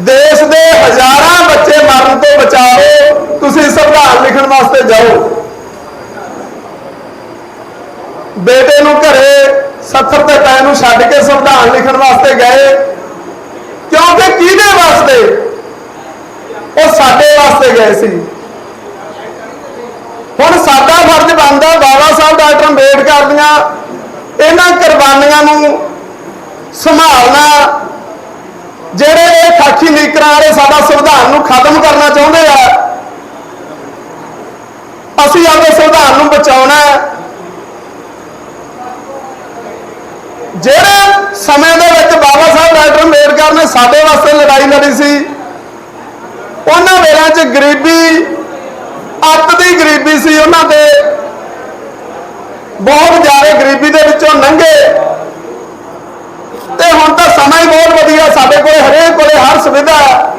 ਦੇਸ਼ ਦੇ ਹਜ਼ਾਰਾਂ ਬੱਚੇ ਮਰਨ ਤੋਂ ਬਚਾਓ, ਤੁਸੀਂ ਸੰਵਿਧਾਨ ਲਿਖਣ ਵਾਸਤੇ ਜਾਓ। ਬੇਟੇ ਨੂੰ ਘਰੇ 70 ਤੇ ਪੈ ਨੂੰ ਛੱਡ ਕੇ ਸੰਵਿਧਾਨ ਲਿਖਣ ਵਾਸਤੇ ਗਏ। ਕਿਉਂਕਿ ਕਿਹਦੇ ਵਾਸਤੇ? ਉਹ ਸਾਡੇ ਵਾਸਤੇ ਗਏ ਸੀ। ਹੁਣ ਸਾਡਾ ਫਰਜ਼ ਬਣਦਾ, ਬਾਬਾ ਸਾਹਿਬ, ਡਾਕਟਰ ਅੰਬੇਡਕਰ ਦੀਆਂ ਇਹਨਾਂ ਕੁਰਬਾਨੀਆਂ ਨੂੰ ਸੰਭਾਲਣਾ ਜਿਹੜੇ ਇਹ ਖਾਕੀ ਲੀਕਰਾਂ ਵਾਲੇ ਸਾਡਾ ਸੰਵਿਧਾਨ ਨੂੰ ਖਤਮ ਕਰਨਾ ਚਾਹੁੰਦੇ ਆ, ਅਸੀਂ ਆਪਣੇ ਸੰਵਿਧਾਨ ਨੂੰ ਬਚਾਉਣਾ ਹੈ। ਜਿਹੜੇ ਸਮੇਂ ਦੇ ਵਿੱਚ ਬਾਬਾ ਸਾਹਿਬ ਡਾਕਟਰ ਅੰਬੇਡਕਰ ਨੇ ਸਾਡੇ ਵਾਸਤੇ ਲੜਾਈ ਲੜੀ ਸੀ, ਉਹਨਾਂ ਵੇਲਿਆਂ 'ਚ ਗਰੀਬੀ, ਅੱਤ ਦੀ ਗਰੀਬੀ ਸੀ, ਉਹਨਾਂ ਤੇ ਬਹੁਤ ਜ਼ਿਆਦਾ ਗਰੀਬੀ ਦੇ ਵਿੱਚੋਂ ਲੰਘੇ ਤੇ ਹੁਣ ਤਾਂ ਸਮਾਂ ਹੀ ਬਹੁਤ ਵਧੀਆ, ਸਾਡੇ ਕੋਲ ਹਰੇਕ ਕੋਲੇ ਹਰ ਸੁਵਿਧਾ ਹੈ।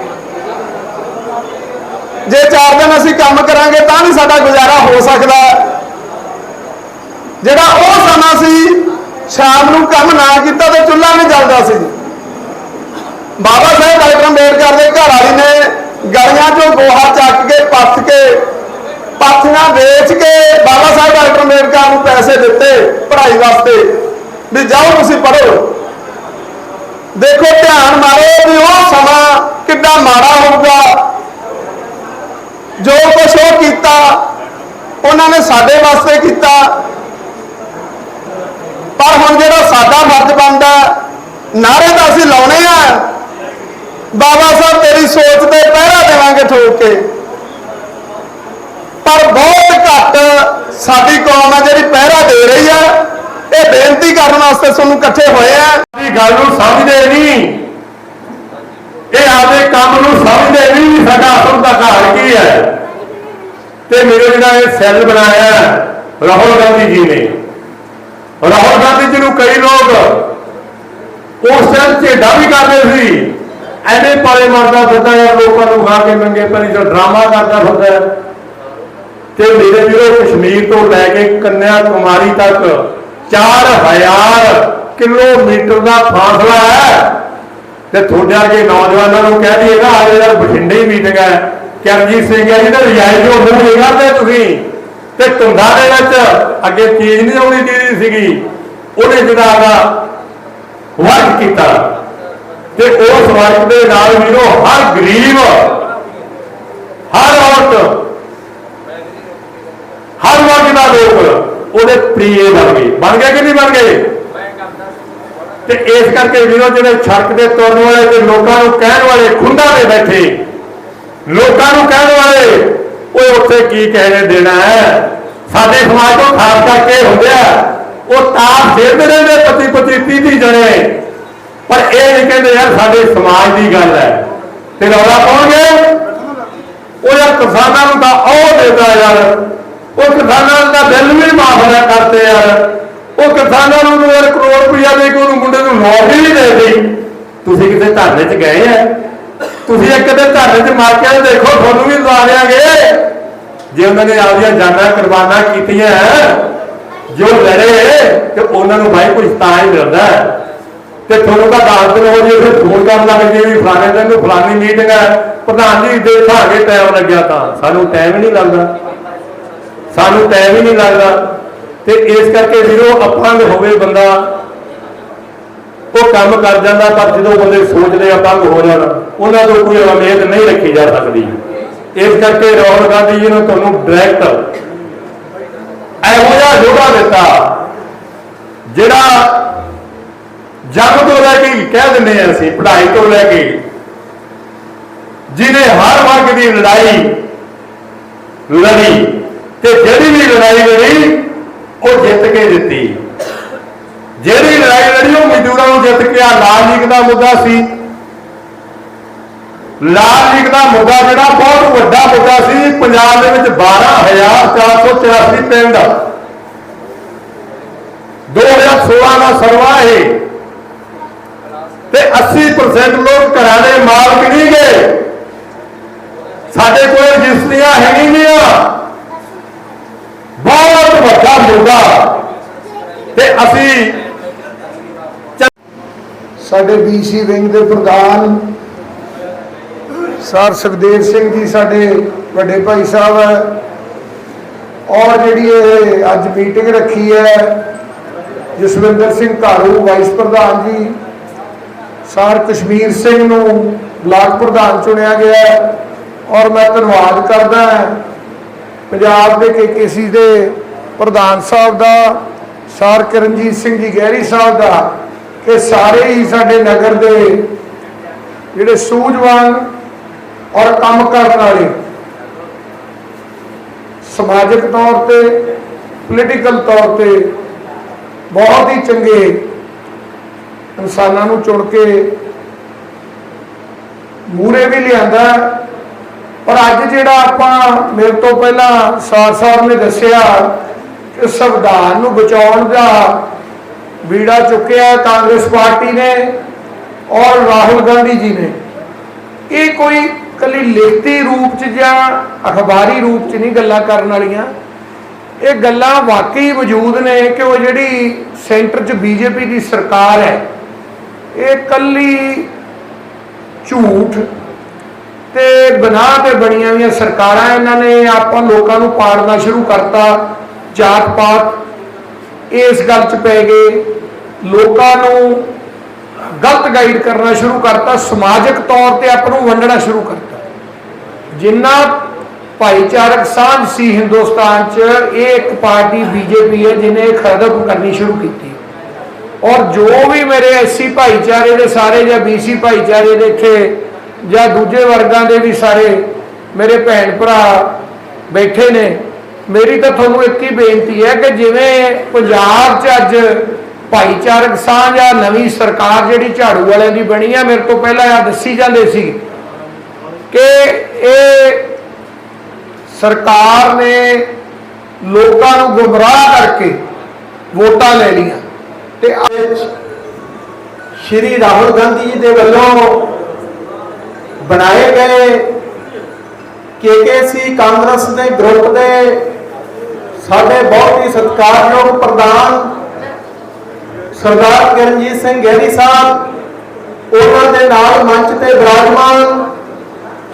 ਜੇ ਚਾਰ ਦਿਨ ਅਸੀਂ ਕੰਮ ਕਰਾਂਗੇ ਤਾਂ ਵੀ ਸਾਡਾ ਗੁਜ਼ਾਰਾ ਹੋ ਸਕਦਾ ਜਿਹੜਾ ਉਹ ਸਮਾਂ ਸੀ, ਸ਼ਾਮ ਨੂੰ ਕੰਮ ਨਾ ਕੀਤਾ ਤੇ ਚੁੱਲ੍ਹਾ ਨਹੀਂ ਜਲਦਾ ਸੀ। ਬਾਬਾ ਸਾਹਿਬ ਡਾਕਟਰ ਅੰਬੇਡਕਰ ਦੇ ਘਰ ਵਾਲੀ ਨੇ ਗਲੀਆਂ 'ਚੋਂ ਗੋਹਾ ਚੱਕ ਕੇ, ਪੱਥ ਕੇ, ਪਾਥੀਆਂ ਵੇਚ ਕੇ ਬਾਬਾ ਸਾਹਿਬ ਡਾਕਟਰ ਅੰਬੇਡਕਰ ਨੂੰ ਪੈਸੇ ਦਿੱਤੇ ਪੜ੍ਹਾਈ ਵਾਸਤੇ। ਵੀ ਜਾਓ ਤੁਸੀਂ ਪੜ੍ਹੋ। ਦੇਖੋ, ਧਿਆਨ ਮਾਰੋ ਵੀ ਉਹ ਸਮਾਂ ਕਿੰਨਾ ਮਾੜਾ ਹੋਊਗਾ। ਜੋ ਕੁਛ ਉਹ ਕੀਤਾ, ਉਹਨਾਂ ਨੇ ਸਾਡੇ ਵਾਸਤੇ ਕੀਤਾ। ਪਰ ਹੁਣ ਜਿਹੜਾ ਸਾਡਾ ਫਰਜ਼ ਬਣਦਾ ਨਾਰੇ ਤਾਂ ਅਸੀਂ ਲਾਉਣੇ ਆ। ਬਾਬਾ ਸਾਹਿਬ, ਤੇਰੀ ਸੋਚ ਤੇ ਪਹਿਰਾ ਦੇਵਾਂਗੇ ਠੋਕ ਕੇ। ਪਰ ਬਹੁਤ ਘੱਟ ਸਾਡੀ ਕੌਮ ਆ ਜਿਹੜੀ ਪਹਿਰਾ ਦੇ ਰਹੀ ਆ। ਇਹ ਬੇਨਤੀ ਕਰਨ ਵਾਸਤੇ ਤੁਹਾਨੂੰ ਇਕੱਠੇ ਹੋਏ ਆ। ਦੀ ਗੱਲ ਨੂੰ ਸਮਝਦੇ ਨਹੀਂ। ਇਹ ਆਪਦੇ ਕੰਮ ਨੂੰ ਸਮਝਦੇ ਨਹੀਂ, ਸਾਡਾ ਅਸਲ ਦਾ ਘਰ ਕੀ ਹੈ? ਤੇ ਮੇਰੇ ਜਿਹੜਾ ਇਹ ਸੈੱਲ ਬਣਾਇਆ ਰਾਹੁਲ ਗਾਂਧੀ ਜੀ ਨੇ। ਰਾਹੁਲ ਗਾਂਧੀ ਜੀ ਨੂੰ ਕਈ ਲੋਕ ਉਸ ਟਾਈਮ ਝੇਡਾ ਵੀ ਕਰਦੇ ਸੀ। ਐਨੇ ਪਾਲੇ ਮਾਰਦਾ ਫਿਰਦਾ ਯਾਰ ਲੋਕਾਂ ਨੂੰ ਖਾ ਕੇ ਮੰਗੇ ਪੈਰੀ ਜੋ ਡਰਾਮਾ ਕਰਦਾ ਫਿਰਦਾ ਤੇ ਮੇਰੇ ਵੀਰੋ ਕਸ਼ਮੀਰ ਤੋਂ ਲੈ ਕੇ ਕੰਨਿਆ ਕੁਮਾਰੀ ਤੱਕ 4000 ਕਿਲੋਮੀਟਰ ਦਾ ਫਾਸਲਾ ਹੈ। ਤੇ ਤੁਹਾਡੇ ਵਰਗੇ ਨੌਜਵਾਨਾਂ ਨੂੰ ਕਹਿ ਦਈਏ ਨਾ ਆਲੇ ਯਾਰ ਬਠਿੰਡੇ ਹੀ ਮੀਟਿੰਗ ਹੈ, ਕਰਨਜੀਤ ਸਿੰਘ ਹੈ ਜੀ ਤੇ ਰਿਆਇਤ ਜੋ ਮੂੰਹ ਨਹੀਂ ਕਰਦੇ ਤੁਸੀਂ। ਤੇ ਧੁੰਦਾਂ ਦੇ ਵਿੱਚ ਅੱਗੇ ਚੀਜ਼ ਨਹੀਂ ਆਉਣੀ ਚਾਹੀਦੀ ਸੀਗੀ। ਉਹਨੇ ਜਿਹੜਾ ਦਾ ਵਰਕ ਕੀਤਾ। ਤੇ ਉਸ ਵਰਕ ਦੇ ਨਾਲ ਵੀਰੋ, ਹਰ ਗਰੀਬ, ਹਰ ਔਰਤ, ਹਰ ਵਰਗ ਦਾ ਲੋਕ ਉਹਦੇ ਪ੍ਰੀਏ ਬਣ ਗਏ। ਬਣ ਗਏ ਕਿ ਨਹੀਂ ਬਣ ਗਏ? ਤੇ ਇਸ ਕਰਕੇ ਵੀਰੋ ਜਿਹੜੇ ਸੜਕ ਦੇ ਤੁਰਨ ਵਾਲੇ ਤੇ ਲੋਕਾਂ ਨੂੰ ਕਹਿਣ ਵਾਲੇ ਖੁੰਡਾ ਦੇ ਬੈਠੇ, ਲੋਕਾਂ ਨੂੰ ਕਹਿਣ ਵਾਲੇ ਉਹ ਉੱਥੇ ਕੀ ਕਹਿਣੇ ਦੇਣਾ ਹੈ? ਸਾਡੇ ਸਮਾਜ ਤੋਂ ਖਾਸ ਕਰਕੇ ਹੁੰਦੇ ਆ, ਉਹ ਤਾਰ ਖੇਡਦੇ ਨੇ ਪਤੀ ਪਤੀ 30 30 ਜਣੇ। ਪਰ ਇਹ ਨਹੀਂ ਕਹਿੰਦੇ ਯਾਰ ਸਾਡੇ ਸਮਾਜ ਦੀ ਗੱਲ ਹੈ। ਤੇ ਰੌਲਾ ਪਾਉਣਗੇ? ਉਹ ਯਾਰ ਕਿਸਾਨਾਂ ਨੂੰ ਤਾਂ ਉਹ ਦੇਦਾ ਯਾਰ। ਉਹ ਕਿਸਾਨਾਂ ਦਾ ਬਿੱਲ ਵੀ ਮਾਫ ਨਾ ਕਰਤੇ ਯਾਰ। ਉਹ ਕਿਸਾਨਾਂ ਨੂੰ ਯਾਰ ਕਰੋੜ ਰੁਪਇਆ ਦੇ ਕੇ ਉਹਨੂੰ ਮੁੰਡੇ ਨੂੰ ਨੌਕਰੀ ਵੀ ਦੇ ਦੇਈ ਤੁਸੀਂ ਕਿਤੇ ਧਰਨੇ 'ਚ ਗਏ ਆ। ਤੁਸੀਂ ਇੱਕ ਦੇ ਧਰਨੇ 'ਚ ਮਾਰ ਕੇ ਦੇਖੋ, ਤੁਹਾਨੂੰ ਵੀ ਲਾ ਦਿਆਂਗੇ। ਜੇ ਉਹਨਾਂ ਨੇ ਆਪਦੀਆਂ ਜਾਨਾਂ ਕੁਰਬਾਨਾਂ ਕੀਤੀਆਂ, ਜੋ ਲੜੇ, ਤੇ ਉਹਨਾਂ ਨੂੰ ਭਾਈ ਕੁਝ ਤਾਂ ਹੀ ਮਿਲਦਾ। ਤੇ ਤੁਹਾਨੂੰ ਤਾਂ ਦੱਸ ਦਿਨ ਹੋ ਜੇ ਫਿਰ ਫੋਨ ਕਰਨ ਲੱਗ ਜੇ ਵੀ ਫਲਾਣੇ ਦਿਨ ਨੂੰ ਫਲਾਣੀ ਮੀਟਿੰਗ ਹੈ ਪ੍ਰਧਾਨ ਜੀ ਦੇਖਾਂਗੇ ਟਾਈਮ ਲੱਗਿਆ ਤਾਂ। ਸਾਨੂੰ ਟਾਈਮ ਹੀ ਨਹੀਂ ਲੱਗਦਾ। ਸਾਨੂੰ ਟਾਈਮ ਹੀ ਨਹੀਂ ਲੱਗਦਾ। ਤੇ ਇਸ ਕਰਕੇ ਵੀਰੋ ਅਪੰਗ ਹੋਵੇ ਬੰਦਾ, ਉਹ ਕੰਮ ਕਰ ਜਾਂਦਾ, ਪਰ ਜਦੋਂ ਬੰਦੇ ਸੋਚਦੇ ਅਪੰਗ ਹੋ ਜਾਣ, ਉਹਨਾਂ ਤੋਂ ਕੋਈ ਉਮੀਦ ਨਹੀਂ ਰੱਖੀ ਜਾ ਸਕਦੀ। ਇਸ ਕਰਕੇ ਰਾਹੁਲ ਗਾਂਧੀ ਜੀ ਨੇ ਤੁਹਾਨੂੰ ਡਾਇਰੈਕਟ ਇਹੋ ਜਿਹਾ ਯੋਗਾ ਦਿੱਤਾ, ਜਿਹੜਾ ਜਨਮ ਤੋਂ ਲੈ ਕੇ ਕਹਿ ਦਿੰਦੇ ਆ ਅਸੀਂ, ਪੜ੍ਹਾਈ ਤੋਂ ਲੈ ਕੇ, ਜਿਹਨੇ ਹਰ ਵਰਗ ਦੀ ਲੜਾਈ ਲੜੀ ਤੇ ਜਿਹੜੀ ਵੀ ਲੜਾਈ ਲੜੀ, ਉਹ ਜਿੱਤ ਕੇ ਦਿੱਤੀ ਜਿਹੜੀ ਲੜਾਈ ਲੜੀ, ਉਹ ਮਜ਼ਦੂਰਾਂ ਨੂੰ ਜਿੱਤ ਕੇ ਆ। ਲਾਲ ਲੀਗ ਦਾ ਮੁੱਦਾ ਸੀ। ਲਾਲ ਲੀਗ ਦਾ ਮੁੱਦਾ ਜਿਹੜਾ ਬਹੁਤ ਵੱਡਾ ਮੁੱਦਾ ਸੀ, ਪੰਜਾਬ ਦੇ ਵਿੱਚ 12484 ਪਿੰਡ। 2016 ਦਾ ਸਰਵਾ ਇਹ। ਤੇ 80% ਲੋਕ ਘਰਾਂ ਦੇ ਮਾਲਕ ਨਹੀਂ ਗਏ। ਸਾਡੇ ਕੋਲ ਰਜਿਸਟਰੀਆਂ ਹੈ ਨਹੀਂ ਗੀਆਂ ਬਹੁਤ ਵੱਡਾ ਮੁੱਦਾ ਤੇ ਅਸੀਂ ਸਾਡੇ ਬੀਸੀ ਵਿੰਗ ਦੇ ਪ੍ਰਧਾਨ ਸਰ ਸੁਖਦੇਵ ਸਿੰਘ ਜੀ, ਸਾਡੇ ਵੱਡੇ ਭਾਈ ਸਾਹਿਬ ਹੈ। ਔਰ ਜਿਹੜੀ ਇਹ ਅੱਜ ਮੀਟਿੰਗ ਰੱਖੀ ਹੈ, ਜਸਵਿੰਦਰ ਸਿੰਘ ਧਾਰੂ, ਵਾਈਸ ਪ੍ਰਧਾਨ ਜੀ, ਸਰ ਕਸ਼ਮੀਰ ਸਿੰਘ ਨੂੰ ਬਲਾਕ ਪ੍ਰਧਾਨ ਚੁਣਿਆ ਗਿਆ ਔਰ ਮੈਂ ਧੰਨਵਾਦ ਕਰਦਾ ਪੰਜਾਬ ਦੇ ਕੇਕੇਸੀ ਦੇ ਪ੍ਰਧਾਨ ਸਾਹਿਬ ਦਾ, ਸਰ ਕਰਨਜੀਤ ਸਿੰਘ ਜੀ ਗਹਿਰੀ ਸਾਹਿਬ ਦਾ ਕਿ ਸਾਰੇ ਹੀ ਸਾਡੇ ਨਗਰ ਦੇ ਜਿਹੜੇ ਸੂਝਵਾਨ ਔਰ ਕੰਮ ਕਰਨ ਵਾਲੇ ਸਮਾਜਿਕ ਤੌਰ ਤੇ ਪੋਲੀਟੀਕਲ ਤੌਰ ਤੇ ਬਹੁਤ ਹੀ ਚੰਗੇ ਇਨਸਾਨਾਂ ਨੂੰ ਚੁਣ ਕੇ ਮੂਰੇ ਵੀ ਲਿਆਂਦਾ ਪਰ ਅੱਜ ਜਿਹੜਾ ਆਪਾਂ ਮੇਰੇ ਤੋਂ ਪਹਿਲਾਂ ਸਾਰ ਸਾਹਿਬ ਨੇ ਦੱਸਿਆ ਸੰਵਿਧਾਨ ਨੂੰ ਬਚਾਉਣ ਦਾ ਬੀੜਾ ਚੁੱਕਿਆ ਕਾਂਗਰਸ ਪਾਰਟੀ ਨੇ ਔਰ ਰਾਹੁਲ ਗਾਂਧੀ ਜੀ ਨੇ। ਇਹ ਕੋਈ ਕੱਲੀ ਲਿਖਤੀ ਰੂਪ ਚ ਜਾਂ ਅਖਬਾਰੀ ਰੂਪ ਚ ਨਹੀਂ ਗੱਲਾਂ ਕਰਨ ਵਾਲੀਆਂ। ਇਹ ਗੱਲਾਂ ਵਾਕਈ ਮੌਜੂਦ ਨੇ ਕਿ ਉਹ ਜਿਹੜੀ ਸੈਂਟਰ 'ਚ ਬੀਜੇਪੀ ਦੀ ਸਰਕਾਰ ਹੈ, ਇਹ ਕੱਲੀ ਝੂਠ ਤੇ ਬਨਾਹ ਤੇ ਬਣੀਆਂ ਹੋਈਆਂ ਸਰਕਾਰਾਂ ਇਹਨਾਂ ਨੇ ਆਪਾਂ ਲੋਕਾਂ ਨੂੰ ਪਾੜਨਾ ਸ਼ੁਰੂ ਕਰਤਾ। ਜਾਤ ਪਾਤ ਇਸ ਗੱਲ 'ਚ ਪੈ ਗਏ। ਲੋਕਾਂ ਨੂੰ ਗਲਤ ਗਾਈਡ ਕਰਨਾ ਸ਼ੁਰੂ ਕਰਤਾ। ਸਮਾਜਿਕ ਤੌਰ ਤੇ ਆਪ ਨੂੰ ਵੰਡਣਾ ਸ਼ੁਰੂ ਕਰਤਾ। ਜਿੰਨਾ ਭਾਈਚਾਰਕ ਸਾਂਝ ਸੀ ਹਿੰਦੁਸਤਾਨ 'ਚ, ਇਹ ਇੱਕ ਪਾਰਟੀ ਬੀਜੇਪੀ ਹੈ ਜਿਹਨੇ ਖਤਮ ਕਰਨੀ ਸ਼ੁਰੂ ਕੀਤੀ। ਔਰ ਜੋ ਵੀ ਮੇਰੇ ਐਸਸੀ ਭਾਈਚਾਰੇ ਦੇ ਸਾਰੇ ਜਾਂ ਬੀਸੀ ਭਾਈਚਾਰੇ ਦੇ ਇੱਥੇ ਜਾਂ ਦੂਜੇ ਵਰਗਾਂ ਦੇ ਵੀ ਸਾਰੇ ਮੇਰੇ ਭੈਣ ਭਰਾ ਬੈਠੇ ਨੇ ਮੇਰੀ ਤਾਂ ਤੁਹਾਨੂੰ ਇੱਕ ਹੀ ਬੇਨਤੀ ਹੈ ਕਿ ਜਿਵੇਂ ਪੰਜਾਬ 'ਚ ਅੱਜ ਭਾਈਚਾਰਕ ਸਾਂਝ ਆ, ਨਵੀਂ ਸਰਕਾਰ ਜਿਹੜੀ ਝਾੜੂ ਵਾਲਿਆਂ ਦੀ ਬਣੀ ਆ, ਮੇਰੇ ਤੋਂ ਪਹਿਲਾਂ ਆ ਦੱਸੀ ਜਾਂਦੇ ਸੀ ਕਿ ਇਹ ਸਰਕਾਰ ਨੇ ਲੋਕਾਂ ਨੂੰ ਗੁੰਮਰਾਹ ਕਰਕੇ ਵੋਟਾਂ ਲੈ ਲਈਆਂ। ਤੇ ਅੱਜ ਸ਼੍ਰੀ ਰਾਹੁਲ ਗਾਂਧੀ ਜੀ ਦੇ ਵੱਲੋਂ ਬਣਾਏ ਗਏ ਕੇਕੇਸੀ ਕਾਂਗਰਸ ਦੇ ਗਰੁੱਪ ਦੇ ਸਾਡੇ ਬਹੁਤ ਹੀ ਸਤਿਕਾਰਯੋਗ ਪ੍ਰਧਾਨ ਸਰਦਾਰ ਕਿਰਨਜੀਤ ਸਿੰਘ ਗਹਿਰੀ ਸਾਹਿਬ, ਉਹਨਾਂ ਦੇ ਨਾਲ ਮੰਚ ਤੇ ਬਿਰਾਜਮਾਨ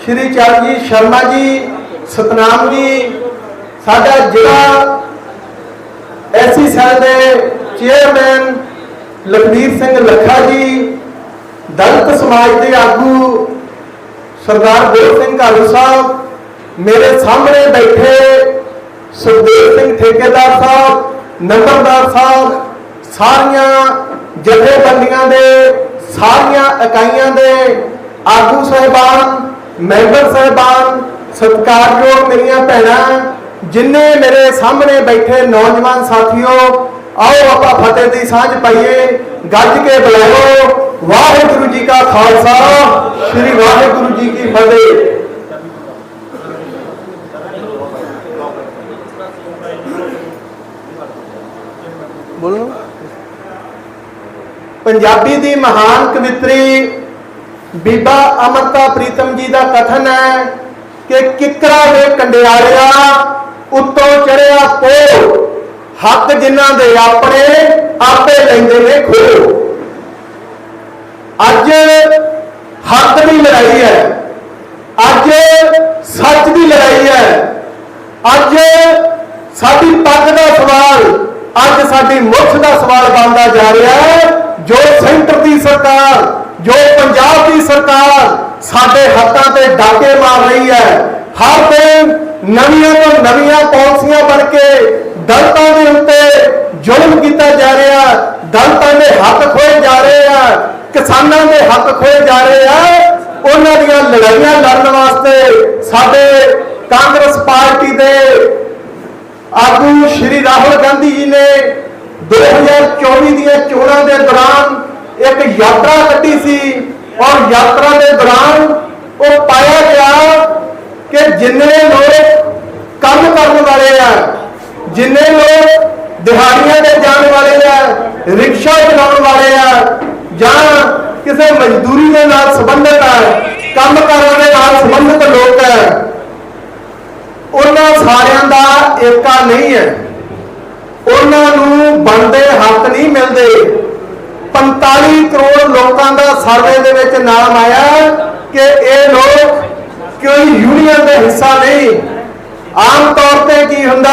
ਸ਼੍ਰੀ ਚਰਨਜੀਤ ਸ਼ਰਮਾ ਜੀ, ਸਤਨਾਮ ਜੀ, ਸਾਡਾ ਜ਼ਿਲ੍ਹਾ ਐਸੀ ਸੈਲ ਦੇ ਚੇਅਰਮੈਨ ਲਖਵੀਰ ਸਿੰਘ ਲੱਖਾ ਜੀ, ਦਲਿਤ ਸਮਾਜ ਦੇ ਆਗੂ ਸਰਦਾਰ ਗੁਰੂ ਸਿੰਘ ਕਾਲੂ ਸਾਹਿਬ, ਮੇਰੇ ਸਾਹਮਣੇ ਬੈਠੇ ਸੁਖਦੇਵ ਸਿੰਘ ਠੇਕੇਦਾਰ ਸਾਹਿਬ, ਨੰਬਰਦਾਰ ਸਾਹਿਬ, ਸਾਰੀਆਂ ਜਥੇਬੰਦੀਆਂ ਦੇ, ਸਾਰੀਆਂ ਇਕਾਈਆਂ ਦੇ ਆਗੂ ਸਹਿਬਾਨ, ਮੈਂਬਰ ਸਹਿਬਾਨ, ਸਤਿਕਾਰਯੋਗ ਮੇਰੀਆਂ ਭੈਣਾਂ, ਜਿੰਨੇ ਮੇਰੇ ਸਾਹਮਣੇ ਬੈਠੇ ਨੌਜਵਾਨ ਸਾਥੀਓ, ਆਓ ਆਪਾਂ ਫਤਿਹ ਦੀ ਸਾਂਝ ਪਾਈਏ, ਗੱਜ ਕੇ ਬੁਲਾਓ। ਵਾਹਿਗੁਰੂ ਜੀ ਕਾ ਖਾਲਸਾ, ਸ੍ਰੀ ਵਾਹਿਗੁਰੂ ਜੀ ਕੀ ਫਤਿਹ। ਪੰਜਾਬੀ ਦੀ ਮਹਾਨ ਕਵਿਤਰੀ ਬੀਬਾ ਅਮਰਤਾ ਪ੍ਰੀਤਮ ਜੀ ਦਾ ਕਥਨ ਹੈ ਕਿ ਕਿਕਰਾ ਦੇ ਕੰਡਿਆਲਿਆ ਉੱਤੋਂ ਚੜਿਆ ਪੋ ਹੱਕ ਜਿਨ੍ਹਾਂ ਦੇ ਆਪਣੇ, ਆਪੇ ਲੈਂਦੇ ਨੇ ਖੋ ਅੱਜ ਹੱਕ ਦੀ ਲੜਾਈ ਹੈ। ਅੱਜ ਸੱਚ ਦੀ ਲੜਾਈ ਹੈ। ਅੱਜ ਸਾਡੀ ਪੱਗ ਦਾ ਸਵਾਲ, ਅੱਜ ਸਾਡੀ ਮੁੱਖ ਦਾ ਸਵਾਲ ਬਣਦਾ ਜਾ ਰਿਹਾ ਹੈ। ਜੋ ਸੈਂਟਰ ਦੀ ਸਰਕਾਰ, ਜੋ ਪੰਜਾਬ ਦੀ ਸਰਕਾਰ ਸਾਡੇ ਹੱਕਾਂ ਤੇ ਡਾਕੇ ਮਾਰ ਰਹੀ ਹੈ, ਹਰ ਦਿਨ ਨਵੀਆਂ ਤੋਂ ਨਵੀਆਂ ਪਾਲਿਸੀਆਂ ਬਣ ਕੇ ਦਲਤਾਂ ਦੇ ਉੱਤੇ ਜ਼ੁਲਮ ਕੀਤਾ ਜਾ ਰਿਹਾ, ਦਲਿਤਾਂ ਦੇ ਹੱਕ ਖੋਏ ਜਾ ਰਹੇ ਆ, ਕਿਸਾਨਾਂ ਦੇ ਹੱਕ ਖੋਏ ਜਾ ਰਹੇ ਆ, ਉਹਨਾਂ ਦੀਆਂ ਲੜਾਈਆਂ ਲੜਨ ਵਾਸਤੇ ਸਾਡੇ ਕਾਂਗਰਸ ਪਾਰਟੀ ਦੇ ਆਗੂ ਸ਼੍ਰੀ ਰਾਹੁਲ ਗਾਂਧੀ ਜੀ ਨੇ 2024 ਦੀਆਂ ਚੋਣਾਂ ਦੇ ਦੌਰਾਨ ਇੱਕ ਯਾਤਰਾ ਕੱਢੀ ਸੀ ਔਰ ਯਾਤਰਾ ਦੇ ਦੌਰਾਨ ਉਹ ਪਾਇਆ ਗਿਆ ਕਿ ਜਿੰਨੇ ਲੋਕ ਕੰਮ ਕਰਨ ਵਾਲੇ ਆ, ਜਿੰਨੇ ਲੋਕ ਦਿਹਾੜੀਆਂ ਤੇ ਜਾਣ ਵਾਲੇ ਆ, ਰਿਕਸ਼ਾ ਚਲਾਉਣ ਵਾਲੇ ਆ, ਜਾਂ ਕਿਸੇ ਮਜ਼ਦੂਰੀ ਦੇ ਨਾਲ ਸੰਬੰਧਿਤ ਆ, ਕੰਮ ਕਰਨ ਦੇ ਨਾਲ ਸੰਬੰਧਿਤ ਲੋਕ ਹੈ ਉਹਨਾਂ ਸਾਰਿਆਂ ਦਾ ਏਕਾ ਨਹੀਂ ਹੈ। ਉਹਨਾਂ ਨੂੰ ਬਣਦੇ ਹੱਕ ਨਹੀਂ ਮਿਲਦੇ। 45 ਕਰੋੜ ਲੋਕਾਂ ਦਾ ਸਰਵੇ ਦੇ ਵਿੱਚ ਨਾਮ ਆਇਆ ਕਿ ਇਹ ਲੋਕ ਕੋਈ ਯੂਨੀਅਨ ਦਾ ਹਿੱਸਾ ਨਹੀਂ। ਆਮ ਤੌਰ ਤੇ ਕੀ ਹੁੰਦਾ,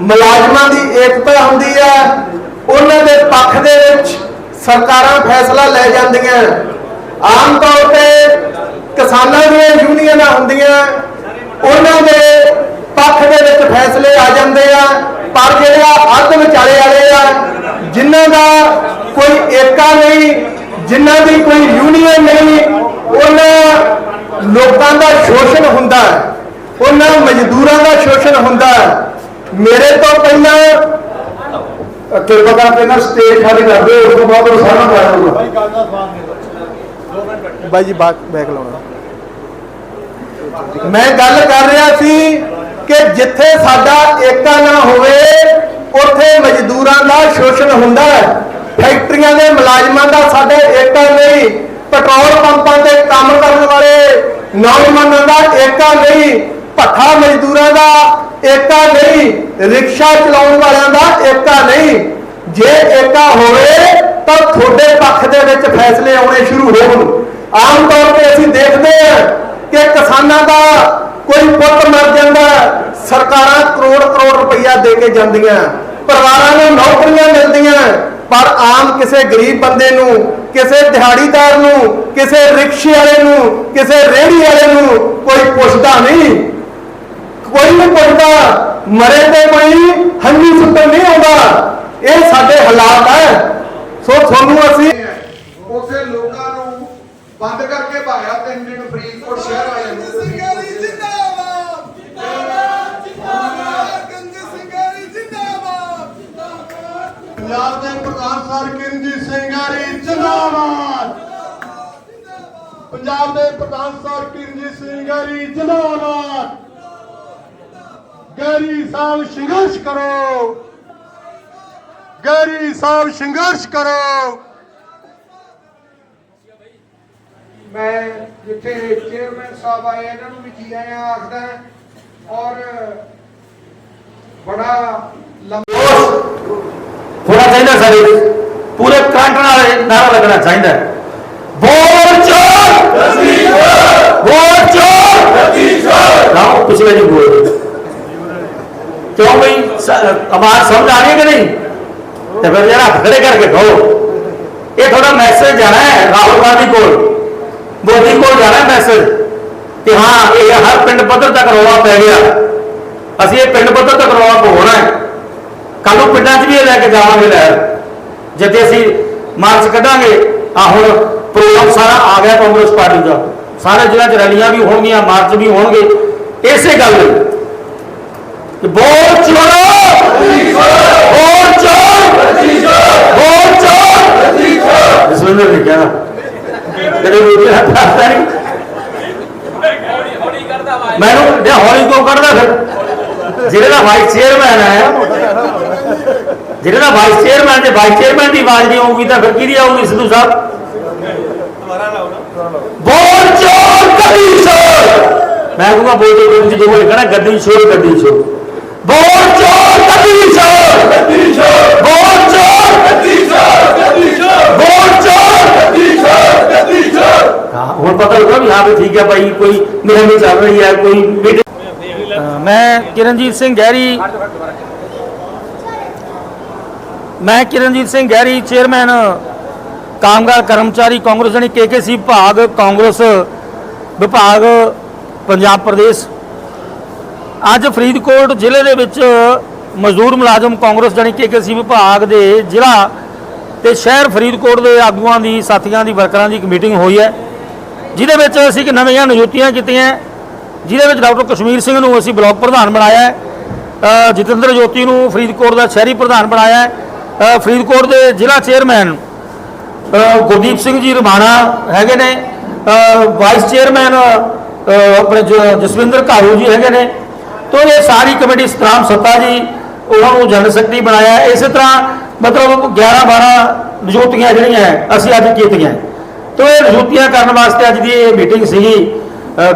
ਮੁਲਾਜ਼ਮਾਂ ਦੀ ਏਕਤਾ ਹੁੰਦੀ ਹੈ। ਉਹਨਾਂ ਦੇ ਪੱਖ ਦੇ ਵਿੱਚ ਸਰਕਾਰਾਂ ਫੈਸਲਾ ਲੈ ਜਾਂਦੀਆਂ। ਆਮ ਤੌਰ ਤੇ ਕਿਸਾਨਾਂ ਦੀਆਂ ਯੂਨੀਅਨਾਂ ਹੁੰਦੀਆਂ। ਉਹਨਾਂ ਦੇ ਪੱਖ ਦੇ ਵਿੱਚ ਫੈਸਲੇ ਆ ਜਾਂਦੇ ਆ ਪਰ ਜਿਹੜਾ ਅੱਧ ਵਿਚਾਲੇ ਵਾਲੇ ਆ ਜਿਨ੍ਹਾਂ ਦਾ ਕੋਈ ਏਕਾ ਨਹੀਂ ਜਿਨ੍ਹਾਂ ਦੀ ਕੋਈ ਯੂਨੀਅਨ ਨਹੀਂ ਉਹਨਾਂ ਲੋਕਾਂ ਦਾ ਸ਼ੋਸ਼ਣ ਹੁੰਦਾ ਹੈ ਉਹਨਾਂ ਮਜ਼ਦੂਰਾਂ ਦਾ ਸ਼ੋਸ਼ਣ ਹੁੰਦਾ ਹੈ। ਮੇਰੇ ਤੋਂ ਪਹਿਲਾਂ ਕਿਰਪਾ ਕਰਕੇ ਨਾ ਸਟੇਜ ਖਾਲੀ ਕਰ ਦਿਓ ਉਸ ਤੋਂ ਬਾਅਦ ਉਹ ਸਾਰਾ ਕਰਾਂਗਾ। ਬਾਈ ਜੀ ਬੈਕ ਲਾਉਣਾ। ਮੈਂ ਗੱਲ ਕਰ ਰਿਹਾ ਸੀ ਕਿ ਜਿੱਥੇ ਸਾਡਾ ਏਕਾ ਨਾ ਹੋਵੇ, ਉੱਥੇ ਮਜ਼ਦੂਰਾਂ ਦਾ ਸ਼ੋਸ਼ਣ ਹੁੰਦਾ ਹੈ। ਫੈਕਟਰੀਆਂ ਦੇ ਮੁਲਾਜ਼ਮਾਂ ਦਾ ਸਾਡੇ ਏਕਾ ਨਹੀਂ, ਪੈਟਰੋਲ ਪੰਪਾਂ ਤੇ ਕੰਮ ਕਰਨ ਵਾਲੇ ਨੌਜਵਾਨਾਂ ਦਾ ਏਕਾ ਨਹੀਂ, ਭੱਠਾ ਮਜ਼ਦੂਰਾਂ ਦਾ ਏਕਾ ਨਹੀਂ, ਰਿਕਸ਼ਾ ਚਲਾਉਣ ਵਾਲਿਆਂ ਦਾ ਏਕਾ ਨਹੀਂ। ਜੇ ਏਕਾ ਹੋਵੇ, ਤਾਂ ਤੁਹਾਡੇ ਪੱਖ ਦੇ ਵਿੱਚ ਫੈਸਲੇ ਆਉਣੇ ਸ਼ੁਰੂ ਹੋਣ। ਆਮ ਤੌਰ ਤੇ ਅਸੀਂ ਦੇਖਦੇ ਹਾਂ ਕਿ ਕਿਸਾਨਾਂ ਦਾ ਕੋਈ ਪੁੱਤ ਮਰ ਜਾਂਦਾ, ਸਰਕਾਰਾਂ ਕਰੋੜ ਕਰੋੜ ਰੁਪਈਆ ਦੇ ਕੇ ਜਾਂਦੀਆਂ, ਪਰਿਵਾਰਾਂ ਨੂੰ ਨੌਕਰੀਆਂ ਮਿਲਦੀਆਂ, ਪਰ ਆਮ ਕਿਸੇ ਗਰੀਬ ਬੰਦੇ ਨੂੰ, ਕਿਸੇ ਦਿਹਾੜੀਦਾਰ ਨੂੰ, ਕਿਸੇ ਰਿਕਸ਼ੇ ਵਾਲੇ ਨੂੰ, ਕਿਸੇ ਰੇਹੜੀ ਵਾਲੇ ਨੂੰ ਕੋਈ ਪੁੱਛਦਾ ਨਹੀਂ। ਕੋਈ ਨਹੀਂ ਪੁੱਛਦਾ, ਮਰੇ ਤੇ ਕੋਈ ਹੰਝੂ ਸੁੱਟਣ ਨਹੀਂ ਆਉਂਦਾ। ਇਹ ਸਾਡੇ ਹਾਲਾਤ ਹੈ। ਸੋ ਤੁਹਾਨੂੰ ਅਸੀਂ ਉਸੇ ਲੋਕਾਂ ਨੂੰ ਬੰਦ ਕਰਕੇ ਭਾਇਆ, ਤਿੰਨ ਦਿਨ ਫਰੀਦਕੋਟ ਸ਼ਹਿਰ ਵਾਲਿਆਂ ਨੂੰ। ਪੰਜਾਬ ਦੇ ਪ੍ਰਧਾਨ ਸਰ ਕਿਰਨਜੀਤ ਸਿੰਘ ਗਾਰੀ ਜਿੰਦਾਬਾਦ! ਪੰਜਾਬ ਦੇ ਪ੍ਰਧਾਨ ਸਰ ਕਿਰਨਜੀਤ ਸਿੰਘ ਗਾਰੀ ਜਿੰਦਾਬਾਦ! ਗੈਰੀ ਸਾਹਿਬ ਸੰਘਰਸ਼ ਕਰੋ! ਗੈਰੀ ਸਾਹਿਬ ਸੰਘਰਸ਼ ਕਰੋ! ਮੈਂ ਜਿੱਥੇ ਚੇਅਰਮੈਨ ਸਾਹਿਬ ਆਏ, ਇਹਨਾਂ ਨੂੰ ਵੀ ਜੀ ਆਇਆਂ ਆਖਦਾ ਔਰ ਬੜਾ ਲੰਬਾ ਹੋਣਾ ਚਾਹੀਦਾ ਸਾਡੇ ਪੂਰੇ ਕਰੰਟ ਨਾਲ ਨਾਰਾ ਲੱਗਣਾ ਚਾਹੀਦਾ ਹੈ। ਵੋਟ ਚੋਰ! ਵੋਟ ਚੋਰ! ਨਾ ਪਿਛਲੇ ਜੀ ਬੋਲ। ਕਿਉਂ ਬਈ ਆਵਾਜ਼ ਸਮਝ ਆ ਰਹੀ ਕਿ ਨਹੀਂ? ਤੇ ਫਿਰ ਜਰਾ ਖੜੇ ਕਰਕੇ ਕਹੋ। ਇਹ ਥੋੜਾ ਮੈਸੇਜ ਜਾਣਾ ਹੈ ਰਾਹੁਲ ਗਾਂਧੀ ਕੋਲ। ਮੋਦੀ ਕੋਲ ਜਾਣਾ ਮੈਸੇਜ ਕਿ ਹਾਂ, ਇਹ ਹਰ ਪਿੰਡ ਪੱਧਰ ਤੱਕ ਰੌਲਾ ਪੈ ਗਿਆ। ਅਸੀਂ ਇਹ ਪਿੰਡ ਪੱਧਰ ਤੱਕ ਰੌਲਾ ਪਾਉਣਾ ਹੈ। ਕੱਲ ਨੂੰ ਪਿੰਡਾਂ 'ਚ ਵੀ ਇਹ ਲੈ ਕੇ ਜਾਵਾਂਗੇ ਲੈ। ਜਿੱਥੇ ਅਸੀਂ ਮਾਰਚ ਕੱਢਾਂਗੇ ਆ ਹੁਣ ਪ੍ਰੋਗਰਾਮ ਸਾਰਾ ਆ ਗਿਆ ਕਾਂਗਰਸ ਪਾਰਟੀ ਦਾ। ਸਾਰੇ ਜ਼ਿਲ੍ਹਿਆਂ 'ਚ ਰੈਲੀਆਂ ਵੀ ਹੋਣਗੀਆਂ, ਮਾਰਚ ਵੀ ਹੋਣਗੇ। ਇਸੇ ਗੱਲ ਲਈ ਕਿ ਵੋਟ ਚੋਰੋ ਵੋਟ ਚੋਰ ਵੋਟ ਚੋਰ ਜਸਵਿੰਦਰ ਨੇ ਕਿਹਾ। ਕਦੇ ਵੀ ਹੱਥ ਨਹੀਂ ਮੈਨੂੰ ਜੇ ਹੌਲੀ ਕਿਉਂ ਕੱਢਦਾ ਫਿਰ? ਜਿਹੜੇ ਦਾ ਵਾਈਸ ਚੇਅਰਮੈਨ ਹੈ ਜਿਹੜੇ ਦਾ ਵਾਈਸ ਚੇਅਰਮੈਨ ਤੇ ਵਾਈਸ ਚੇਅਰਮੈਨ ਦੀ ਆਵਾਜ਼ ਨਹੀਂ ਆਊਗੀ ਤਾਂ ਫਿਰ ਕਿਹਦੀ ਆਊਗੀ ਸਿੱਧੂ ਸਾਹਿਬ ਬੋਲ ਚੋਰ ਗੱਦੀ ਚੋਰ ਮੈਂ ਕਹੂੰਗਾ ਬੋਲ ਚੋਰ ਗੱਦੀ ਚੋਰ ਕਹਣਾ ਗੱਦੀ ਚੋਰ ਗੱਦੀ ਚੋਰ ਬੋਲ ਚੋਰ ਗੱਦੀ ਚੋਰ ਗੱਦੀ ਚੋਰ ਬੋਲ ਚੋਰ ਗੱਦੀ ਚੋਰ ਗੱਦੀ ਚੋਰ ਬੋਲ ਚੋਰ ਗੱਦੀ ਚੋਰ ਗੱਦੀ ਚੋਰ ਹਾਂ ਹੁਣ ਪਤਾ ਲੱਗਾ ਵੀ ਹਾਂ ਵੀ ਠੀਕ ਹੈ ਭਾਈ ਕੋਈ ਮੁਹਿੰਮ ਚੱਲ ਰਹੀ ਹੈ ਕੋਈ meeting ਅ, ਮੈਂ ਕਿਰਨਜੀਤ ਸਿੰਘ ਗਹਿਰੀ ਮੈਂ ਕਿਰਨਜੀਤ ਸਿੰਘ ਗਹਿਰੀ ਚੇਅਰਮੈਨ ਕਾਮਗਾਰ ਕਰਮਚਾਰੀ ਕਾਂਗਰਸ ਜਾਨੀ ਕੇਕੇਸੀ ਵਿਭਾਗ, ਕਾਂਗਰਸ ਵਿਭਾਗ, ਪੰਜਾਬ ਪ੍ਰਦੇਸ਼। ਅੱਜ ਫਰੀਦਕੋਟ ਜ਼ਿਲ੍ਹੇ ਦੇ ਵਿੱਚ ਮਜ਼ਦੂਰ ਮੁਲਾਜ਼ਮ ਕਾਂਗਰਸ ਜਾਨੀ ਕੇਕੇਸੀ ਵਿਭਾਗ ਦੇ ਜ਼ਿਲ੍ਹਾ ਤੇ ਸ਼ਹਿਰ ਫਰੀਦਕੋਟ ਦੇ ਆਗੂਆਂ ਦੀ, ਸਾਥੀਆਂ ਦੀ, ਵਰਕਰਾਂ ਦੀ ਇੱਕ ਮੀਟਿੰਗ ਹੋਈ ਹੈ, ਜਿਹਦੇ ਵਿੱਚ ਅਸੀਂ ਇੱਕ ਨਵੀਆਂ ਨਿਯੁਕਤੀਆਂ ਕੀਤੀਆਂ ਜਿਹਦੇ ਵਿੱਚ ਡਾਕਟਰ ਕਸ਼ਮੀਰ ਸਿੰਘ ਨੂੰ ਅਸੀਂ ਬਲਾਕ ਪ੍ਰਧਾਨ ਬਣਾਇਆ ਹੈ ਜਤਿੰਦਰ ਜੋਤੀ ਨੂੰ ਫਰੀਦਕੋਟ ਦਾ ਸ਼ਹਿਰੀ ਪ੍ਰਧਾਨ ਬਣਾਇਆ ਹੈ ਫਰੀਦਕੋਟ ਦੇ ਜ਼ਿਲ੍ਹਾ ਚੇਅਰਮੈਨ ਗੁਰਦੀਪ ਸਿੰਘ ਜੀ ਰਮਾਣਾ ਹੈਗੇ ਨੇ। ਵਾਈਸ ਚੇਅਰਮੈਨ ਆਪਣੇ ਜ- ਜਸਵਿੰਦਰ ਘਾਰੂ ਜੀ ਹੈਗੇ ਨੇ। ਤੋਂ ਇਹ ਸਾਰੀ ਕਮੇਟੀ ਸਤਰਾਮ ਸੱਤਾ ਜੀ, ਉਹਨਾਂ ਨੂੰ ਜਨਰਲ ਸੈਕਟਰੀ ਬਣਾਇਆ। ਹੈ। ਇਸੇ ਤਰ੍ਹਾਂ ਮਤਲਬ 11 12 ਨਿਯੁਕਤੀਆਂ ਜਿਹੜੀਆਂ ਅਸੀਂ ਅੱਜ ਕੀਤੀਆਂ। ਤੋਂ ਇਹ ਨਿਯੁਕਤੀਆਂ ਕਰਨ ਵਾਸਤੇ ਅੱਜ ਦੀ ਇਹ ਮੀਟਿੰਗ ਸੀਗੀ।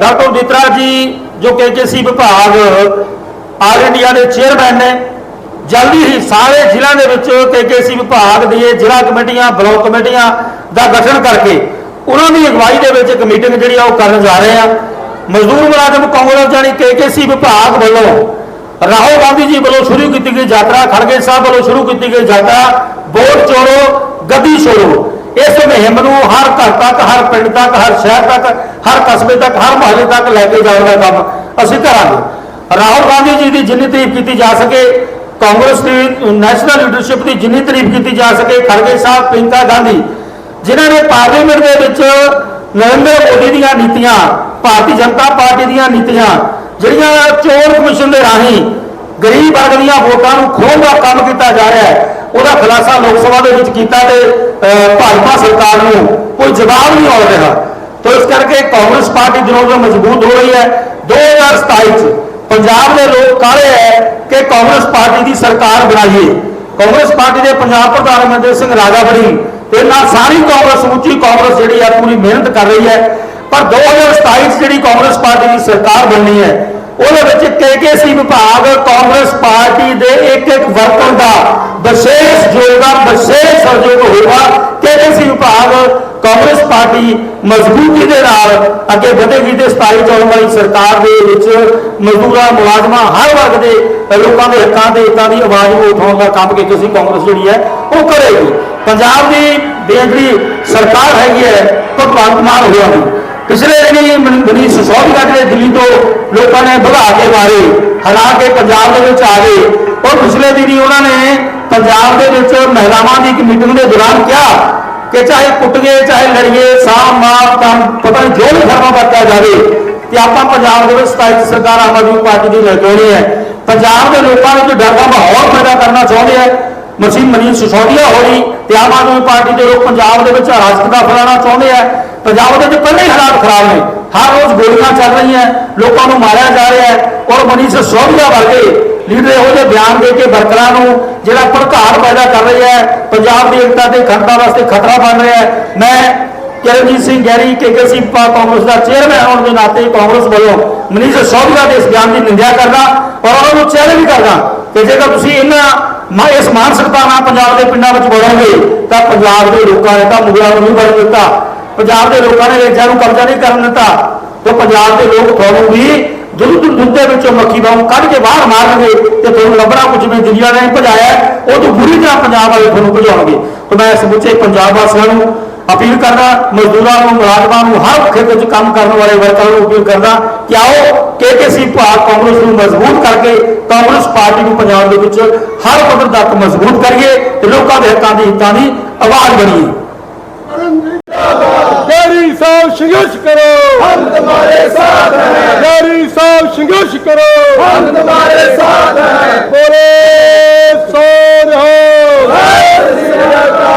ਡਾਕਟਰ ਦਿੱਤਰਾ ਜੀ, ਜੋ ਕੇਕੇਸੀ ਵਿਭਾਗ, ਆਲ ਇੰਡੀਆ ਦੇ ਚੇਅਰਮੈਨ ਨੇ ਜਲਦੀ ਹੀ ਸਾਰੇ ਜ਼ਿਲ੍ਹਿਆਂ ਦੇ ਵਿੱਚ ਕੇਕੇਸੀ ਵਿਭਾਗ ਦੀਆਂ ਜ਼ਿਲ੍ਹਾ ਕਮੇਟੀਆਂ, ਬਲਾਕ ਕਮੇਟੀਆਂ ਦਾ ਗਠਨ ਕਰਕੇ ਉਹਨਾਂ ਦੀ ਅਗਵਾਈ ਦੇ ਵਿੱਚ ਇੱਕ ਮੀਟਿੰਗ ਜਿਹੜੀ ਆ ਉਹ ਕਰਨ ਜਾ ਰਹੇ ਆ। ਮਜ਼ਦੂਰ ਮੁਲਾਜ਼ਮ ਕਾਂਗਰਸ ਜਾਨੀ ਕੇਕੇਸੀ ਵਿਭਾਗ ਵੱਲੋਂ ਰਾਹੁਲ ਗਾਂਧੀ ਜੀ ਵੱਲੋਂ ਸ਼ੁਰੂ ਕੀਤੀ ਗਈ ਯਾਤਰਾ, ਖੜਗੇ ਸਾਹਿਬ ਵੱਲੋਂ ਸ਼ੁਰੂ ਕੀਤੀ ਗਈ ਯਾਤਰਾ ਵੋਟ ਚੋਰੋ, ਗੱਦੀ ਛੋੜੋ। ਇਸ ਮੁਹਿੰਮ ਨੂੰ ਹਰ ਘਰ ਤੱਕ, ਹਰ ਪਿੰਡ ਤੱਕ, ਹਰ ਸ਼ਹਿਰ ਤੱਕ, ਹਰ ਕਸਬੇ ਤੱਕ, ਹਰ ਮੁਹੱਲੇ ਤੱਕ ਲੈ ਕੇ ਜਾਣ ਦਾ ਕੰਮ ਅਸੀਂ ਕਰਾਂਗੇ। ਰਾਹੁਲ ਗਾਂਧੀ ਜੀ ਦੀ ਜਿੰਨੀ ਤਾਰੀਫ ਕੀਤੀ ਜਾ ਸਕੇ ਕਾਂਗਰਸ ਦੀ ਨੈਸ਼ਨਲ ਲੀਡਰਸ਼ਿਪ ਦੀ ਜਿੰਨੀ ਤਾਰੀਫ ਕੀਤੀ ਜਾ ਸਕੇ, ਖੜਗੇ ਸਾਹਿਬ ਪ੍ਰਿੰਕਾ ਗਾਂਧੀ, ਜਿਨ੍ਹਾਂ ਨੇ ਪਾਰਲੀਮੈਂਟ ਦੇ ਵਿੱਚ ਨਰਿੰਦਰ ਮੋਦੀ ਦੀਆਂ ਨੀਤੀਆਂ, ਭਾਰਤੀ ਜਨਤਾ ਪਾਰਟੀ ਦੀਆਂ ਨੀਤੀਆਂ, ਜਿਹੜੀਆਂ ਚੋਣ ਕਮਿਸ਼ਨ ਦੇ ਰਾਹੀਂ ਗਰੀਬ ਵਰਗ ਦੀਆਂ ਵੋਟਾਂ ਨੂੰ ਖੋਹਣ ਦਾ ਕੰਮ ਕੀਤਾ ਜਾ ਰਿਹਾ ਹੈ, ਉਹਦਾ ਖੁਲਾਸਾ ਲੋਕ ਸਭਾ ਦੇ ਵਿੱਚ ਕੀਤਾ ਤੇ ਭਾਜਪਾ ਸਰਕਾਰ ਨੂੰ ਕੋਈ ਜਵਾਬ ਨਹੀਂ ਆਉ ਰਿਹਾ। ਤੋ ਇਸ ਕਰਕੇ ਕਾਂਗਰਸ ਪਾਰਟੀ ਦਿਨੋਂ ਦਿਨ ਮਜ਼ਬੂਤ ਹੋ ਰਹੀ ਹੈ। 2027 ਚ ਪੰਜਾਬ ਦੇ ਲੋਕ ਕਾਹਲੇ ਹੈ ਕਿ ਕਾਂਗਰਸ ਪਾਰਟੀ ਦੀ ਸਰਕਾਰ ਬਣਾਈਏ। ਕਾਂਗਰਸ ਪਾਰਟੀ ਦੇ ਪੰਜਾਬ ਪ੍ਰਧਾਨ ਅਮਰਿੰਦਰ ਸਿੰਘ ਰਾਜਾਵੜੀ ਤੇ ਨਾਲ ਸਾਰੀ ਕਾਂਗਰਸ ਸਮੁੱਚੀ ਕਾਂਗਰਸ ਜਿਹੜੀ ਹੈ ਪੂਰੀ ਮਿਹਨਤ ਕਰ ਰਹੀ ਹੈ। ਪਰ 2027 ਚ ਜਿਹੜੀ ਕਾਂਗਰਸ ਪਾਰਟੀ ਦੀ ਸਰਕਾਰ ਬਣਨੀ ਹੈ, ਉਹਦੇ ਵਿੱਚ ਕੇਕੇਸੀ ਵਿਭਾਗ ਕਾਂਗਰਸ ਪਾਰਟੀ ਦੇ ਇੱਕ ਇੱਕ ਵਰਕਰ ਦਾ ਵਿਸ਼ੇਸ਼ ਯੋਗਦਾਨ, ਵਿਸ਼ੇਸ਼ ਸਹਿਯੋਗ ਹੋਵੇਗਾ ਕੇਕੇਸੀ ਵਿਭਾਗ ਕਾਂਗਰਸ ਪਾਰਟੀ ਮਜ਼ਬੂਤੀ ਦੇ ਨਾਲ ਅੱਗੇ ਵਧੇਗੀ ਤੇ 27 ਚ ਆਉਣ ਵਾਲੀ ਸਰਕਾਰ ਦੇ ਵਿੱਚ ਮਜ਼ਦੂਰਾਂ ਮੁਲਾਜ਼ਮਾਂ ਹਰ ਵਰਗ ਦੇ ਲੋਕਾਂ ਦੇ ਹੱਕਾਂ ਦੇ ਹਿੱਤਾਂ ਦੀ ਆਵਾਜ਼ ਨੂੰ ਉਠਾਉਣ ਦਾ ਕੰਮ ਕੇਕੇਸੀ ਕਾਂਗਰਸ ਜਿਹੜੀ ਹੈ, ਉਹ ਕਰੇਗੀ ਪੰਜਾਬ ਦੀ ਜਿਹੜੀ ਸਰਕਾਰ ਹੈਗੀ ਹੈ ਭਗਵੰਤ ਮਾਨ ਹੋਇਆ ਨੂੰ ਪਿਛਲੇ ਦਿਨੀ ਮਨ- ਮਨੀਸ਼ ਸਿਸੋਦੀਆ ਜਿਹੜੇ ਦਿੱਲੀ ਤੋਂ ਲੋਕਾਂ ਨੇ ਭਗਾ ਕੇ ਮਾਰੇ ਹਾਲਾਂਕਿ ਪੰਜਾਬ ਦੇ ਵਿੱਚ ਆ ਗਏ। ਔਰ ਪਿਛਲੇ ਦਿਨੀ ਉਹਨਾਂ ਨੇ ਪੰਜਾਬ ਦੇ ਵਿੱਚ ਮਹਿਲਾਵਾਂ ਦੀ ਇੱਕ ਮੀਟਿੰਗ ਦੇ ਦੌਰਾਨ ਕਿਹਾ ਕਿ ਚਾਹੇ ਕੁੱਟੀਏ, ਚਾਹੇ ਲੜੀਏ, ਸਾਹ, ਮਾਰ ਕੰਮ ਪਤਾ ਨਹੀਂ ਜੋ ਵੀ ਕਰਨਾ ਵਰਤਿਆ ਜਾਵੇ ਕਿ ਆਪਾਂ ਪੰਜਾਬ ਦੇ ਵਿੱਚ 27 ਸਰਕਾਰ ਆਮ ਆਦਮੀ ਪਾਰਟੀ ਦੀ ਲੈ ਹੈ। ਪੰਜਾਬ ਦੇ ਲੋਕਾਂ ਵਿੱਚ ਡਰ ਦਾ ਮਾਹੌਲ ਪੈਦਾ ਕਰਨਾ ਚਾਹੁੰਦੇ ਹੈ ਮਸੀਹ ਮਨੀਸ਼ ਸਿਸੋਦੀਆ ਹੋਣੀ ਤੇ ਆਮ ਆਦਮੀ ਪਾਰਟੀ ਦੇ ਲੋਕ ਪੰਜਾਬ ਦੇ ਵਿੱਚ ਅਰਾਜਕਤਾ ਫੈਲਾਉਣਾ ਚਾਹੁੰਦੇ ਆ। ਪੰਜਾਬ ਦੇ ਵਿੱਚ ਪਹਿਲੇ ਹਾਲਾਤ ਖਰਾਬ ਨੇ। ਹਰ ਰੋਜ਼ ਗੋਲੀਆਂ ਚੱਲ ਰਹੀਆਂ, ਲੋਕਾਂ ਨੂੰ ਮਾਰਿਆ ਜਾ ਰਿਹਾ ਹੈ। ਔਰ ਮਨੀਸ਼ ਸਿਸੋਦੀਆ ਵਰਗੇ ਲੀਡਰ ਇਹੋ ਜਿਹੇ ਬਿਆਨ ਦੇ ਕੇ ਵਰਕਰਾਂ ਨੂੰ ਜਿਹੜਾ ਭੜਕਾਟ ਪੈਦਾ ਕਰ ਰਿਹਾ ਹੈ, ਪੰਜਾਬ ਦੀ ਏਕਤਾ ਤੇ ਅਖੰਡਤਾ ਵਾਸਤੇ ਖਤਰਾ ਬਣ ਰਿਹਾ ਹੈ। ਮੈਂ ਕਿਰਨਜੀਤ ਸਿੰਘ ਗੈਰੀ ਕੇਕੇਸੀ ਕਾਂਗਰਸ ਦਾ ਚੇਅਰਮੈਨ ਹੋਣ ਦੇ ਨਾਤੇ ਕਾਂਗਰਸ ਵੱਲੋਂ ਮਨੀਸ਼ ਸਿਸੋਦੀਆ ਦੇ ਇਸ ਬਿਆਨ ਦੀ ਨਿੰਦਿਆ ਕਰਦਾ ਔਰ ਉਹਨਾਂ ਨੂੰ ਚੈਲੰਜ ਵੀ ਕਰਦਾ ਕਿ ਜੇਕਰ ਤੁਸੀਂ ਇਹਨਾਂ ਮਾ, ਇਸ ਮਾਨਸਿਕਤਾ ਨਾਲ ਪੰਜਾਬ ਦੇ ਪਿੰਡਾਂ ਵਿੱਚ ਵੜੋਗੇ, ਤਾਂ ਪੰਜਾਬ ਦੇ ਲੋਕਾਂ ਨੇ ਤਾਂ ਮੁਗਲਾਂ ਨੂੰ ਨਹੀਂ ਬਣ ਦਿੱਤਾ। ਪੰਜਾਬ ਦੇ ਲੋਕਾਂ ਨੇ ਰੇਜਾਂ ਨੂੰ ਕਬਜ਼ਾ ਨਹੀਂ ਕਰਨ ਦਿੱਤਾ। ਤੇ ਪੰਜਾਬ ਦੇ ਲੋਕ ਤੁਹਾਨੂੰ ਵੀ ਦੁੱਧ ਦੁੱਧ ਦੇ ਵਿੱਚੋਂ ਮੱਖੀ ਵਾਂਗ ਕੱਢ ਕੇ ਬਾਹਰ ਮਾਰਨਗੇ ਤੇ ਤੁਹਾਨੂੰ ਲੱਭਣਾ ਕੁਝ ਜਿਵੇਂ ਦੁਨੀਆ ਨੇ ਭਜਾਇਆ, ਉਹ ਤੋਂ ਬੁਰੀ ਤਰ੍ਹਾਂ ਪੰਜਾਬ ਵਾਲੇ ਤੁਹਾਨੂੰ ਭਜਾਉਣਗੇ। ਤਾਂ ਮੈਂ ਸਮੁੱਚੇ ਪੰਜਾਬ ਵਾਸੀਆਂ ਨੂੰ ਅਪੀਲ ਕਰਦਾ, ਮਜ਼ਦੂਰਾਂ ਨੂੰ, ਮੁਲਾਜ਼ਮਾਂ ਨੂੰ, ਹਰ ਖੇਤਰ 'ਚ ਕੰਮ ਕਰਨ ਵਾਲੇ ਵਰਕਰਾਂ ਨੂੰ ਅਪੀਲ ਕਰਦਾ ਕਿ ਆਓ ਕੇਕੇਸੀ ਭਾਗ ਕਾਂਗਰਸ ਨੂੰ ਮਜ਼ਬੂਤ ਕਰਕੇ ਕਾਂਗਰਸ ਪਾਰਟੀ ਨੂੰ ਪੰਜਾਬ ਦੇ ਵਿੱਚ ਹਰ ਪੱਧਰ ਤੱਕ ਮਜ਼ਬੂਤ ਕਰੀਏ ਤੇ ਲੋਕਾਂ ਦੇ ਹੱਕਾਂ ਦੀ ਹਿੱਤਾਂ ਦੀ ਆਵਾਜ਼ ਬਣੀਏ। ਜਾਰੀ ਸਾਹਿਬ ਸੰਘਰਸ਼ ਕਰੋ। हम तुम्हारे साथ हैं ਜਾਰੀ ਸਾਹਿਬ ਸੰਘਰਸ਼ ਕਰੋ। हम तुम्हारे साथ हैं ਬੋਲੇ ਸੋ ਰਹੋ। भारत सियाता